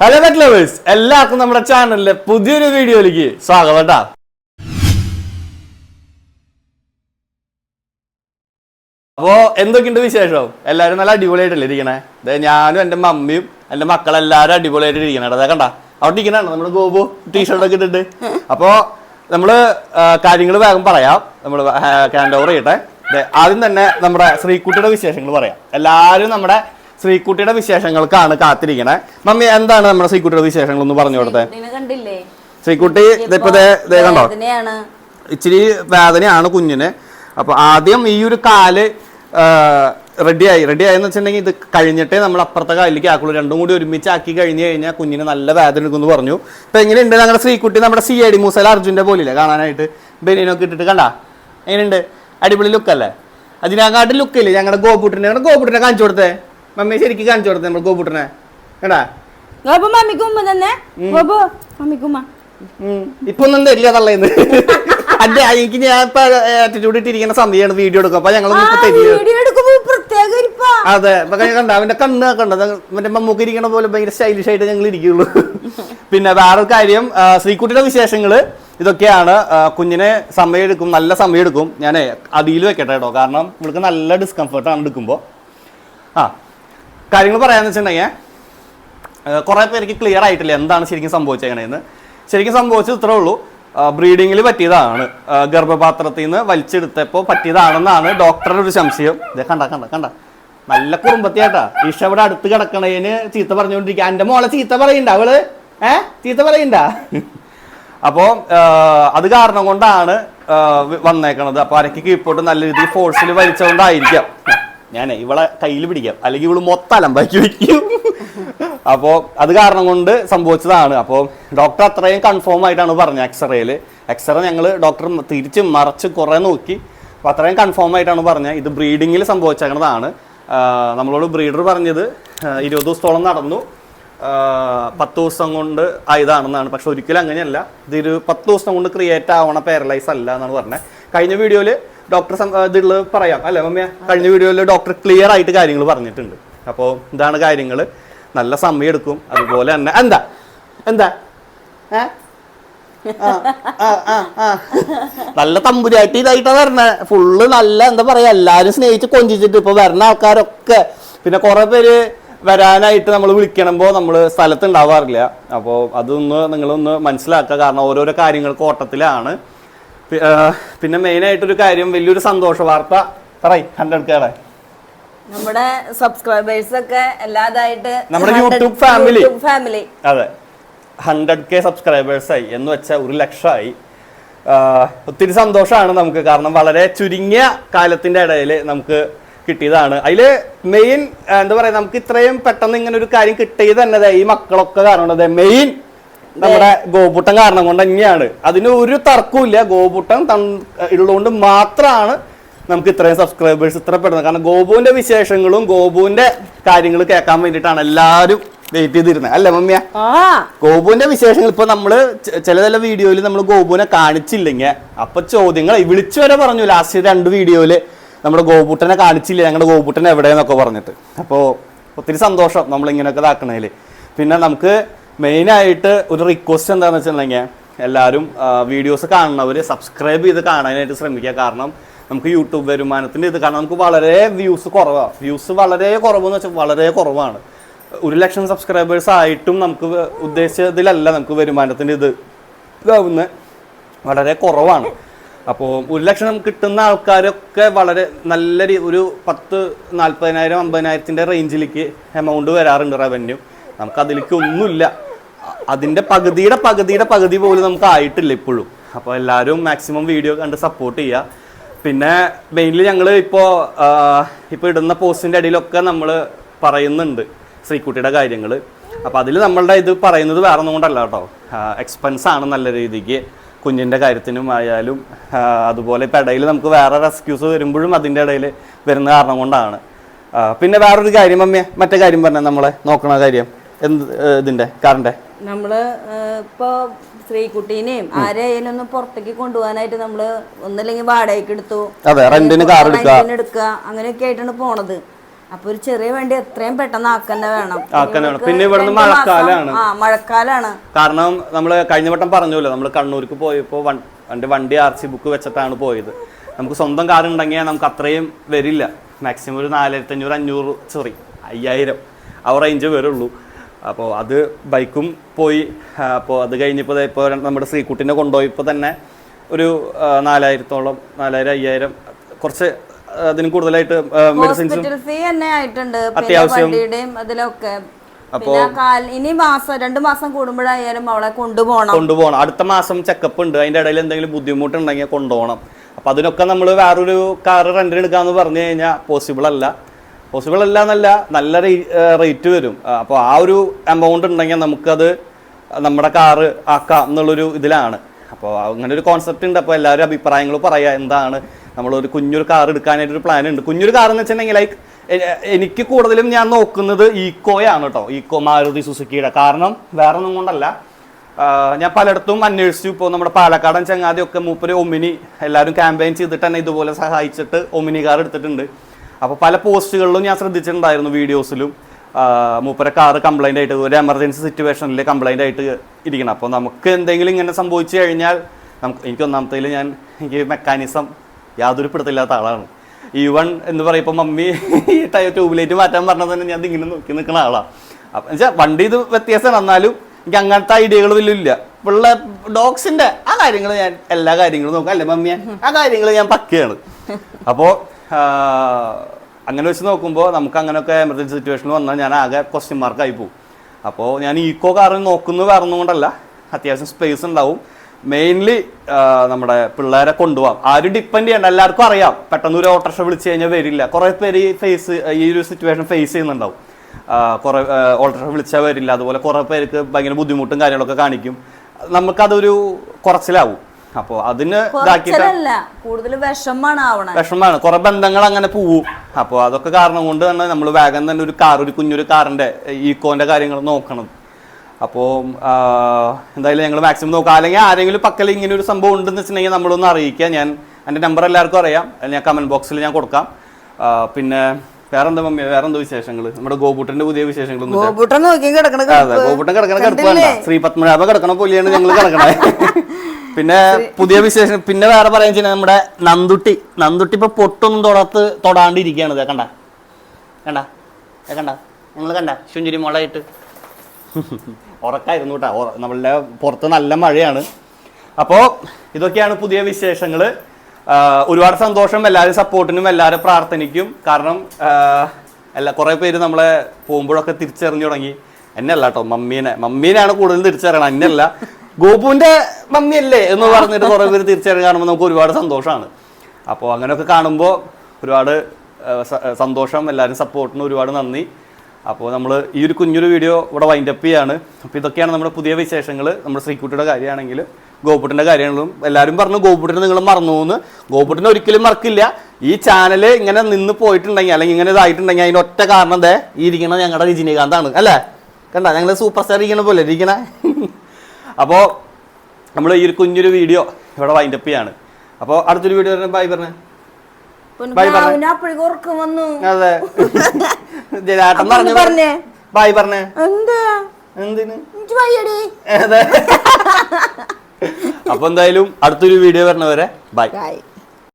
Hello bet lovers എല്ലാവർക്കും നമ്മുടെ ചാനലിലെ പുതിയൊരു വീഡിയോയിലേക്ക് സ്വാഗതം കേട്ടാ അപ്പോ എന്തൊക്കെയുണ്ട് വിശേഷം? എല്ലാവരും നല്ല അടിപൊളിയായിട്ടല്ലേ ഇരിക്കണേ? ദേ ഞാനും എന്റെ മമ്മിയും എന്റെ മക്കളെല്ലാവരും അടിപൊളിയായിട്ട് ഇരിക്കണേ അതെ കണ്ട അവിടെ ഇരിക്കണാണ് നമ്മുടെ ഗോപു ടീഷർട്ടൊക്കെ ഇട്ടിട്ട്. അപ്പോ നമ്മൾ കാര്യങ്ങൾ വേഗം പറയാം. നമ്മൾ ഹാൻഡ് ഓവർ ചെയ്യട്ടെ. ആദ്യം തന്നെ നമ്മുടെ ശ്രീക്കുട്ടിയുടെ വിശേഷങ്ങൾ പറയാം. എല്ലാവരും നമ്മുടെ ശ്രീക്കുട്ടിയുടെ വിശേഷങ്ങൾക്കാണ് കാത്തിരിക്കണേ. മമ്മി എന്താണ് നമ്മുടെ ശ്രീക്കുട്ടിയുടെ വിശേഷങ്ങൾ ഒന്ന് പറഞ്ഞു കൊടുത്തേ? കുട്ടീനെ കണ്ടില്ലേ? ശ്രീക്കുട്ടി ഇപ്പോ കണ്ടോ? ഇച്ചിരി വേദനയാണ് കുഞ്ഞിന്. അപ്പൊ ആദ്യം ഈ ഒരു കാൽ റെഡിയായി റെഡിയായി. എന്ന് വെച്ചിട്ടുണ്ടെങ്കിൽ ഇത് കഴിഞ്ഞിട്ടേ നമ്മൾ അപ്പുറത്തെ കാലിലേക്ക് ആക്കുള്ളൂ. രണ്ടും കൂടി ഒരുമിച്ച് ആക്കി കഴിഞ്ഞ് കഴിഞ്ഞാൽ കുഞ്ഞിന് നല്ല വേദന എടുക്കുമെന്ന് പറഞ്ഞു. ഇപ്പൊ എങ്ങനെയുണ്ട് ഞങ്ങളുടെ ശ്രീക്കുട്ടി നമ്മുടെ സി ഐ ഡി മൂസല അർജുന്റെ പോലില്ലേ? കാണാനായിട്ട്. ബനീനൊക്കെ ഇട്ടിട്ട് കണ്ടാ? എങ്ങനെയുണ്ട്? അടിപൊളി ലുക്കല്ലേ അതിനകത്ത് ലുക്കില്ലേ ഞങ്ങളുടെ ഗോപുട്ടിനെ ഞങ്ങളുടെ ഗോപുട്ടിനെ കാണിച്ചു കൊടുത്തേ? മമ്മി ശരിക്കും കാണിച്ചു കൊടുത്തേ നമ്മൾ ഗോപുട്ടനെ. കണ്ടാ ഗോപു മമ്മിക്കുമ്മ തന്നെ. ഗോപു മമ്മിക്കുമ്മ. ഇപ്പൊ ഒന്നും തരില്ല തള്ളേന്ന്. അതെ എനിക്ക് ഞാൻ ഇപ്പൊ ആറ്റിറ്റ്യൂഡ് ഇട്ടിരിക്കുന്ന സന്ധ്യയാണ് വീഡിയോ എടുക്കുക. അപ്പൊ ഞങ്ങൾ അതെ കണ്ട അവന്റെ കണ്ണ് കണ്ടത് മറ്റേ മമ്മൂക്ക് ഇരിക്കണ പോലെ ഭയങ്കര സ്റ്റൈലിഷ് ആയിട്ട് ഞങ്ങൾ ഇരിക്കുള്ളൂ. പിന്നെ വേറെ കാര്യം ശ്രീക്കുട്ടിയുടെ ശ്രീകുട്ടിയുടെ വിശേഷങ്ങൾ ഇതൊക്കെയാണ്. കുഞ്ഞിനെ സമയം എടുക്കും നല്ല സമയം എടുക്കും. ഞാൻ അടിയിൽ വെക്കട്ടെ കേട്ടോ. കാരണം ഇവൾക്ക് നല്ല ഡിസ്കംഫർട്ട് ആണ് എടുക്കുമ്പോൾ ആ കാര്യങ്ങൾ പറയാമെന്ന് വെച്ചിട്ടുണ്ടെങ്കിൽ കുറേ പേർക്ക് ക്ലിയർ ആയിട്ടില്ല എന്താണ് ശരിക്കും സംഭവിച്ചേക്കണേന്ന്. ശരിക്കും സംഭവിച്ചത് ഇത്രേ ഉള്ളൂ. ബ്രീഡിങ്ങിൽ പറ്റിയതാണ്. ഗർഭപാത്രത്തിൽ നിന്ന് വലിച്ചെടുത്തപ്പോൾ പറ്റിയതാണെന്നാണ് ഡോക്ടറുടെ ഒരു സംശയം. ഇതേ കണ്ട കണ്ട കണ്ട. നല്ല കുറുമ്പത്തിയാട്ടാ. ഈഷ ഇവിടെ അടുത്ത് കിടക്കണേന് ചീത്ത പറഞ്ഞുകൊണ്ടിരിക്കുക എന്റെ മോളെ ചീത്ത പറയണ്ട അവൾ. ഏ? ചീത്ത പറയണ്ട. അപ്പോൾ അത് കാരണം കൊണ്ടാണ് വന്നേക്കണത്. അപ്പോൾ അരക്ക് നല്ല രീതിയിൽ ഫോഴ്സിൽ വലിച്ചുകൊണ്ടായിരിക്കാം ഞാനേ ഇവളെ കയ്യിൽ പിടിക്കാം. അല്ലെങ്കിൽ ഇവൾ മൊത്തം അലമ്പാക്കി വെക്കും. അപ്പോൾ അത് കാരണം കൊണ്ട് സംഭവിച്ചതാണ്. അപ്പോൾ ഡോക്ടർ അത്രയും കൺഫേം ആയിട്ടാണ് പറഞ്ഞത് എക്സ്റേയിൽ എക്സ്റേ ഞങ്ങൾ ഡോക്ടർ തിരിച്ച് മറച്ച് കുറേ നോക്കി. അപ്പോൾ അത്രയും കൺഫേം ആയിട്ടാണ് പറഞ്ഞത്. ഇത് ബ്രീഡിങ്ങിൽ സംഭവിച്ചേക്കുന്നതാണ് നമ്മളോട് ബ്രീഡർ പറഞ്ഞത് ഇരുപത് ദിവസത്തോളം നടന്നു. പത്ത് ദിവസം കൊണ്ട് ആയതാണെന്നാണ്. പക്ഷെ ഒരിക്കലും അങ്ങനെയല്ല. ഇതൊരു പത്ത് ദിവസം കൊണ്ട് ക്രിയേറ്റ് ആവണ പാരലൈസ് അല്ല എന്നാണ് പറഞ്ഞത്. കഴിഞ്ഞ വീഡിയോയിൽ ഡോക്ടർ ഇതുള്ളത് പറയാം. അല്ലേ മമ്മിയ? കഴിഞ്ഞ വീഡിയോയിൽ ഡോക്ടർ ക്ലിയർ ആയിട്ട് കാര്യങ്ങൾ പറഞ്ഞിട്ടുണ്ട്. അപ്പോൾ ഇതാണ് കാര്യങ്ങൾ നല്ല സമയം എടുക്കും. അതുപോലെ തന്നെ എന്താ? എന്താ. നല്ല തമ്പുരാട്ടി ഇതായിട്ടാ വരണേ. ഫുള്ള് നല്ല എന്താ പറയാ എല്ലാരും സ്നേഹിച്ച് കൊഞ്ചിച്ചിട്ട് ഇപ്പൊ വരണ ആൾക്കാരൊക്കെ. പിന്നെ കുറെ പേര് വരാനായിട്ട് നമ്മൾ വിളിക്കണമ്പോൾ നമ്മൾ സ്ഥലത്ത് ഉണ്ടാവാറില്ല അപ്പോൾ അതൊന്ന് നിങ്ങളൊന്ന് മനസ്സിലാക്കുക കാരണം ഓരോരോ പി- ആ, പിന്നെ മെയിൻ ആയിട്ടൊരു കാര്യം വലിയൊരു സന്തോഷ വാർത്ത. പറയ് ഹൺഡ്രഡ് കേടെ നമ്മുടെ സബ്സ്ക്രൈബേഴ്സ് ഒക്കെ എല്ലാതായിട്ട് നമ്മുടെ യൂട്യൂബ് ഫാമിലി ഫാമിലി അതെ. ഹൺഡ്രഡ് കെ സബ്സ്ക്രൈബേഴ്സ് ആയി. എന്ന് വെച്ചാൽ ഒരു ലക്ഷമായി ഒത്തിരി സന്തോഷമാണ് നമുക്ക്. കാരണം വളരെ ചുരുങ്ങിയ കാലത്തിന്റെ ഇടയിൽ നമുക്ക് കിട്ടിയതാണ്. അതിൽ മെയിൻ എന്താ പറയാ നമുക്ക് ഇത്രയും പെട്ടെന്ന് ഇങ്ങനെ ഒരു കാര്യം കിട്ടിയത് തന്നെ ഈ മക്കളൊക്കെ കാരണം മെയിൻ നമ്മുടെ ഗോപുട്ടം കാരണം കൊണ്ട് തന്നെയാണ്. അതിന് ഒരു തർക്കവും ഗോപുട്ടം ഉള്ളതുകൊണ്ട് മാത്രമാണ് നമുക്ക് ഇത്രയും സബ്സ്ക്രൈബേഴ്സ് ഇത്ര പെടുന്നത്. കാരണം ഗോപുവിന്റെ വിശേഷങ്ങളും ഗോപുവിന്റെ കാര്യങ്ങൾ കേൾക്കാൻ വേണ്ടിയിട്ടാണ് എല്ലാവരും വെയിറ്റ് ചെയ്തിരുന്നത്. അല്ലേ മമ്മിയ? ഗോപുവിന്റെ വിശേഷങ്ങൾ ഇപ്പൊ നമ്മൾ ചില ചില വീഡിയോയിൽ നമ്മൾ ഗോപുവിനെ കാണിച്ചില്ലെങ്കിൽ അപ്പൊ ചോദ്യങ്ങൾ വിളിച്ചു വരെ പറഞ്ഞു. ലാസ്റ്റ് രണ്ട് വീഡിയോയിൽ നമ്മുടെ ഗോപുട്ടനെ കാണിച്ചില്ല? ഞങ്ങളുടെ ഗോപുട്ടൻ എവിടെയെന്നൊക്കെ പറഞ്ഞിട്ട്. അപ്പോ ഒത്തിരി സന്തോഷം നമ്മൾ ഇങ്ങനെയൊക്കെ ഇതാക്കണേൽ. പിന്നെ നമുക്ക് മെയിൻ ആയിട്ട് ഒരു റിക്വസ്റ്റ് എന്താണെന്ന് വെച്ചിട്ടുണ്ടെങ്കിൽ എല്ലാവരും വീഡിയോസ് കാണുന്നവർ സബ്സ്ക്രൈബ് ചെയ്ത് കാണാനായിട്ട് ശ്രമിക്കുക. കാരണം നമുക്ക് യൂട്യൂബ് വരുമാനത്തിന്റെ ഇത് കാരണം നമുക്ക് വളരെ വ്യൂസ് കുറവാണ് വ്യൂസ് വളരെ കുറവെന്ന് വെച്ചാൽ വളരെ കുറവാണ്. ഒരു ലക്ഷം സബ്സ്ക്രൈബേഴ്സ് ആയിട്ടും നമുക്ക് ഉദ്ദേശിച്ചതിലല്ല നമുക്ക് വരുമാനത്തിന്റെ ഇത് ഇതാവുന്നത് വളരെ കുറവാണ്. അപ്പോൾ ഒരു ലക്ഷം കിട്ടുന്ന ആൾക്കാരൊക്കെ വളരെ നല്ല രീതി ഒരു പത്ത് നാൽപ്പതിനായിരം അമ്പതിനായിരത്തിന്റെ റേഞ്ചിലേക്ക് എമൗണ്ട് വരാറുണ്ട് റവന്യൂ നമുക്കതിലേക്ക് ഒന്നുമില്ല. അ- അതിന്റെ പകുതിയുടെ പകുതിയുടെ പകുതി പോലും നമുക്ക് ആയിട്ടില്ല ഇപ്പോഴും. അപ്പോൾ എല്ലാവരും മാക്സിമം വീഡിയോ കണ്ട് സപ്പോർട്ട് ചെയ്യുക പിന്നെ മെയിൻലി ഞങ്ങൾ ഇപ്പോൾ ഇപ്പോൾ ഇടുന്ന പോസ്റ്റിന്റെ ഇടയിലൊക്കെ നമ്മൾ പറയുന്നുണ്ട് ശ്രീക്കുട്ടിയുടെ കാര്യങ്ങൾ അപ്പോൾ അതിൽ നമ്മളുടെ ഇത് പറയുന്നത് വേറെ ഒന്നും കൊണ്ടല്ല കേട്ടോ. എക്സ്പെൻസ് ആണ് നല്ല രീതിക്ക്. കുഞ്ഞിന്റെ കാര്യത്തിനും ആയാലും അതുപോലെ ഇപ്പം ഇടയിൽ നമുക്ക് വേറെ റെസ്ക്യൂസ് വരുമ്പോഴും അതിന്റെ ഇടയിൽ വരുന്ന കാരണം കൊണ്ടാണ്. പിന്നെ വേറൊരു കാര്യം അമ്മേ മറ്റേ കാര്യം പറഞ്ഞാൽ നമ്മളെ നോക്കണ കാര്യം. എന്ത് ഇതിന്റെ കാറിന്റെ നമ്മൾ ഇപ്പോൾ ഇപ്പൊ ശ്രീകുട്ടീനെയും ആരെയും ഒന്ന് പുറത്തേക്ക് കൊണ്ടുപോകാനായിട്ട് നമ്മൾ ഒന്നില്ലെങ്കിൽ വാടകയ്ക്ക് എടുത്തു എടുക്കുക അങ്ങനെയൊക്കെ ആയിട്ടാണ് പോണത്. അപ്പൊ ഒരു ചെറിയ വണ്ടി എത്രയും പെട്ടെന്ന് ആക്കന്നെ വേണം. ആക്കന്നെ പിന്നെ ഇവിടുന്ന് മഴക്കാലാണ്. മഴക്കാലാണ്. കാരണം നമ്മൾ കഴിഞ്ഞ വട്ടം പറഞ്ഞല്ലോ നമ്മൾ കണ്ണൂർക്ക് പോയപ്പോൾ വണ്ടി വണ്ടി ആർ സി ബുക്ക് വെച്ചിട്ടാണ് പോയത്. നമുക്ക് സ്വന്തം കാർ ഉണ്ടെങ്കിൽ നമുക്ക് അത്രയും വരില്ല. മാക്സിമം ഒരു നാലായിരത്തി അഞ്ഞൂറ് അഞ്ഞൂറ് സോറി അയ്യായിരം ആ റേഞ്ച് വരുള്ളൂ അപ്പോൾ അത് ബൈക്കും പോയി. അപ്പോൾ അത് കഴിഞ്ഞപ്പോൾ ഇപ്പോൾ നമ്മുടെ ശ്രീകുട്ടിനെ കൊണ്ടുപോയപ്പോൾ തന്നെ ഒരു നാലായിരത്തോളം നാലായിരം അയ്യായിരം കുറച്ച് അതിന് കൂടുതലായിട്ട് മെഡിസിൻസും അത്യാവശ്യം. അപ്പോ അതിലൊക്കെ. അപ്പോ ഇനി മാസം രണ്ടു മാസം കൂടുമ്പോഴായാലും അവളെ കൊണ്ടുപോകണം കൊണ്ടുപോകണം അടുത്ത മാസം ചെക്കപ്പ് ഉണ്ട്. അതിന്റെ ഇടയിൽ എന്തെങ്കിലും ബുദ്ധിമുട്ടുണ്ടെങ്കിൽ കൊണ്ടുപോകണം അപ്പൊ അതിനൊക്കെ നമ്മൾ വേറൊരു കാർ റെന്റിന് എടുക്കാന്ന് പറഞ്ഞു കഴിഞ്ഞാൽ പോസിബിൾ അല്ല. പോസിബിൾ അല്ല എന്നല്ല നല്ല റേറ്റ് വരും. അപ്പോൾ ആ ഒരു എമൗണ്ട് ഉണ്ടെങ്കിൽ നമുക്കത് നമ്മുടെ കാറ് ആക്കാം എന്നുള്ളൊരു ഇതിലാണ്. അപ്പോൾ അങ്ങനെ ഒരു കോൺസെപ്റ്റ് ഉണ്ട്. അപ്പോൾ എല്ലാവരും അഭിപ്രായങ്ങൾ പറയാ. എന്താണ് നമ്മളൊരു കുഞ്ഞൊരു കാർ എടുക്കാനായിട്ടൊരു പ്ലാൻ ഉണ്ട്. കുഞ്ഞൊരു കാർ എന്ന് വെച്ചിട്ടുണ്ടെങ്കിൽ ലൈക്ക് എനിക്ക് കൂടുതലും ഞാൻ നോക്കുന്നത് ഈക്കോയാണ് കേട്ടോ. ഈക്കോ മാരുതി സുസുക്കിയുടെ കാരണം വേറെ ഒന്നും കൊണ്ടല്ല. ഞാൻ പലയിടത്തും അന്വേഷിച്ചു. ഇപ്പോൾ നമ്മുടെ പാലക്കാടൻ ചങ്ങാതി ഒക്കെ മൂപ്പര് ഒമിനി എല്ലാവരും ക്യാമ്പയിൻ ചെയ്തിട്ട് തന്നെ ഇതുപോലെ സഹായിച്ചിട്ട് ഒമിനി കാർ എടുത്തിട്ടുണ്ട്. അപ്പോൾ പല പോസ്റ്റുകളിലും ഞാൻ ശ്രദ്ധിച്ചിട്ടുണ്ടായിരുന്നു വീഡിയോസിലും. മൂപ്പര കാറ് കംപ്ലൈന്റ് ആയിട്ട് ഒരു എമർജൻസി സിറ്റുവേഷനിൽ കംപ്ലൈന്റ് ആയിട്ട് ഇരിക്കണം. അപ്പോൾ നമുക്ക് എന്തെങ്കിലും ഇങ്ങനെ സംഭവിച്ചു കഴിഞ്ഞാൽ നമുക്ക് എനിക്ക് ഒന്നാമത്തേൽ ഞാൻ എനിക്ക് മെക്കാനിസം യാതൊരു പിടുത്തില്ലാത്ത ആളാണ്. ഈവൺ എന്ന് പറയുമ്പോൾ മമ്മി ഈ ടയർ ട്യൂബ്ലൈറ്റ് മാറ്റാൻ പറഞ്ഞത് തന്നെ ഞാൻ ഇങ്ങനെ നോക്കി നിൽക്കുന്ന ആളാണ് അപ്പം വെച്ചാൽ വണ്ടി ഇത് വ്യത്യാസമാണ്. എന്നാലും എനിക്ക് അങ്ങനത്തെ ഐഡിയകൾ വലിയ ഇല്ല പിള്ള ഡോഗ്സിന്റെ ആ കാര്യങ്ങൾ ഞാൻ എല്ലാ കാര്യങ്ങളും നോക്കാം. അല്ലേ മമ്മിയെ? ആ കാര്യങ്ങൾ ഞാൻ പക്കയാണ്. അപ്പോൾ അങ്ങനെ വെച്ച് നോക്കുമ്പോൾ നമുക്ക് അങ്ങനെയൊക്കെ എമർജൻസി സിറ്റുവേഷൻ വന്നാൽ ഞാൻ ആകെ ക്വസ്റ്റ്യൻ മാർക്കായി പോകും അപ്പോൾ ഞാൻ ഈക്കോ കാറിൽ നോക്കുന്നത് പറഞ്ഞുകൊണ്ടല്ല അത്യാവശ്യം സ്പേസ് ഉണ്ടാവും. മെയിൻലി നമ്മുടെ പിള്ളേരെ കൊണ്ടുപോകാം ആരും ഡിപ്പെൻഡ് ചെയ്യണ്ട എല്ലാവർക്കും അറിയാം. പെട്ടെന്ന് ഒരു ഓട്ടോറിക്ഷ വിളിച്ചു കഴിഞ്ഞാൽ വരില്ല. കുറേ പേര് ഈ ഫേസ് ഈ ഒരു സിറ്റുവേഷൻ ഫേസ് ചെയ്യുന്നുണ്ടാവും. കുറേ ഓട്ടോറിക്ഷ വിളിച്ചാൽ വരില്ല. അതുപോലെ കുറേ പേർക്ക് ഭയങ്കര ബുദ്ധിമുട്ടും കാര്യങ്ങളൊക്കെ കാണിക്കും. നമുക്കതൊരു കുറച്ചിലാവും. അപ്പോൾ അതിന് കൂടുതൽ വിഷമാണ് ആവണേ വിഷമമാണ് കുറെ ബന്ധങ്ങൾ അങ്ങനെ പോവും. അപ്പോൾ അതൊക്കെ കാരണം കൊണ്ട് തന്നെ നമ്മൾ വേഗം തന്നെ ഒരു കാർ ഒരു കുഞ്ഞൊരു കാറിന്റെ ഈക്കോന്റെ കാര്യങ്ങൾ നോക്കണം. അപ്പോൾ എന്തായാലും ഞങ്ങൾ മാക്സിമം നോക്കാം. അല്ലെങ്കിൽ ആരെങ്കിലും പക്കൽ ഇങ്ങനെ ഒരു സംഭവം ഉണ്ടെന്ന് വെച്ചിട്ടുണ്ടെങ്കിൽ നമ്മളൊന്ന് അറിയിക്കുക ഞാൻ എന്റെ നമ്പർ എല്ലാവർക്കും അറിയാം. ഞാൻ കമന്റ് ബോക്സിൽ ഞാൻ കൊടുക്കാം. പിന്നെ വേറെന്താ മമ്മി? വേറെന്താ വിശേഷങ്ങൾ നമ്മുടെ ഗോപുട്ടന്റെ പുതിയ വിശേഷങ്ങൾ. ഗോപുട്ടൻ നോക്കി കിടക്കണ അതെ ഗോപുട്ടൻ കിടക്കണ കിടപ്പല്ല ശ്രീ പത്മനാഭ കിടക്കണ പോലെയാണ് ഞങ്ങൾ കിടക്കണേ. പിന്നെ പുതിയ വിശേഷം പിന്നെ വേറെ പറയാൻ വെച്ചാൽ നമ്മുടെ നന്ദുട്ടി. നന്ദുട്ടി ഇപ്പൊ പൊട്ടൊന്നും തൊടത്ത് തൊടാണ്ടിരിക്കുകയാണ്. ഇതേ കണ്ട? കണ്ട? കണ്ട? നിങ്ങൾ കണ്ട? ശുഞ്ചിരി മുളയിട്ട്. ഉറക്കായിരുന്നു കേട്ടോ. നമ്മളുടെ പുറത്ത് നല്ല മഴയാണ്. അപ്പോൾ ഇതൊക്കെയാണ് പുതിയ വിശേഷങ്ങൾ ഒരുപാട് സന്തോഷം. എല്ലാവരും സപ്പോർട്ടിനും എല്ലാവരും പ്രാർത്ഥനയ്ക്കും. കാരണം എല്ലാ കുറേ പേര് നമ്മളെ പോകുമ്പോഴൊക്കെ തിരിച്ചറിഞ്ഞു തുടങ്ങി. എന്നല്ല കേട്ടോ മമ്മീനെ. മമ്മീനെയാണ് കൂടുതൽ തിരിച്ചറിയണം എന്നല്ല ഗോപുവിന്റെ മമ്മിയല്ലേ എന്ന് പറഞ്ഞിട്ട് കുറേ പേര് തിരിച്ചറിയാൻ കാണുമ്പോൾ നമുക്ക് ഒരുപാട് സന്തോഷമാണ് അപ്പോൾ അങ്ങനെയൊക്കെ കാണുമ്പോൾ ഒരുപാട് സന്തോഷം എല്ലാവരും സപ്പോർട്ടിന് ഒരുപാട് നന്ദി. അപ്പോൾ നമ്മൾ ഈ ഒരു കുഞ്ഞൊരു വീഡിയോ ഇവിടെ വൈൻഡപ്പ് ചെയ്യാണ്. അപ്പോൾ ഇതൊക്കെയാണ് നമ്മുടെ പുതിയ വിശേഷങ്ങൾ നമ്മുടെ ശ്രീക്കുട്ടിയുടെ കാര്യമാണെങ്കിൽ ഗോപുട്ടിന്റെ കാര്യങ്ങളും എല്ലാവരും പറഞ്ഞു ഗോപുട്ടിനെ നിങ്ങൾ മറന്നു എന്ന് ഗോപുട്ടിനെ ഒരിക്കലും മറക്കില്ല. ഈ ചാനൽ ഇങ്ങനെ നിന്ന് പോയിട്ടുണ്ടെങ്കിൽ അല്ലെങ്കിൽ ഇങ്ങനെ ഇതായിട്ടുണ്ടെങ്കിൽ അതിന്റെ ഒറ്റ കാരണം ദേ ഈ ഇരിക്കണ ഞങ്ങളുടെ രജനീകാന്താണ് അല്ലേ? കണ്ട? ഞങ്ങൾ സൂപ്പർ സ്റ്റാർ ഇരിക്കണ പോലെ ഇരിക്കണ. അപ്പോൾ നമ്മൾ ഈ ഒരു കുഞ്ഞൊരു വീഡിയോ ഇവിടെ വൈൻഡപ്പ് ചെയ്യാണ്. അപ്പോൾ അടുത്തൊരു വീഡിയോ ബൈ പറഞ്ഞേ. ബൈ പറഞ്ഞു. അതെ. പറഞ്ഞു. ബൈ പറഞ്ഞേ. എന്താ? എന്തിന്? അതെ. അപ്പൊ എന്തായാലും അടുത്തൊരു വീഡിയോ വരണവരെ ബൈ Bye.